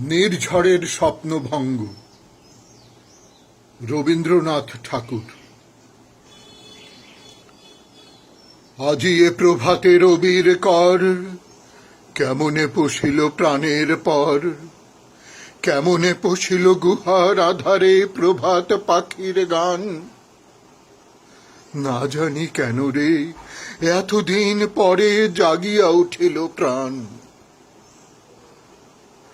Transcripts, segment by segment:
নির্ঝরের স্বপ্নভঙ্গ। রবীন্দ্রনাথ ঠাকুর। আজি এ প্রভাতে রবির কর, কেমনে পশিল প্রাণের পর, কেমনে পশিল গুহার আধারে প্রভাত পাখির গান। না জানি কেন রে, এতদিন পরে জাগিয়া উঠিল প্রাণ।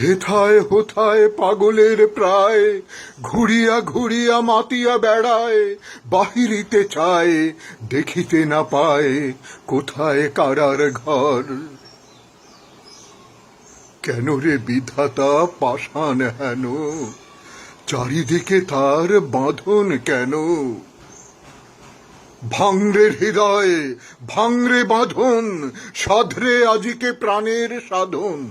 হেথায় হোথায় পাগলের প্রায়, ঘুরিয়া ঘুরিয়া মাতিয়া বেড়ায়, বাহিরিতে চায়, দেখিতে না পায়, কোথায় কারার ঘর? কেন রে বিধাতা পাষাণ হেন? চারিদিকে তার বাঁধন কেন? ভাঙরে হৃদয়, ভাঙরে বাঁধন, সাধরে আজিকে প্রাণের সাধন।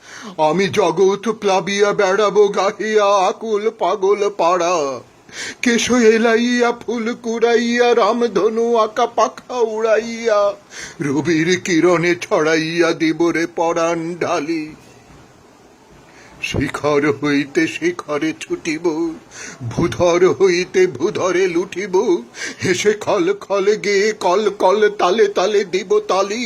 আমি জগৎ প্লাবিয়া বেড়াবো গাহিয়া আকুল পাগল পাড়া। কেশো এলাইয়া ফুল কুড়াইয়া, রামধনু আঁকা পাখা উড়াইয়া, রবির কিরণে ছড়াইয়া দিবরে পরাণ ঢালি। শিখর হইতে শিখরে ছুটিব, ভূধর হইতে ভূধরে লুটিব হেসে খল খল গেয়ে কল কল তালে তালে দিব তালি।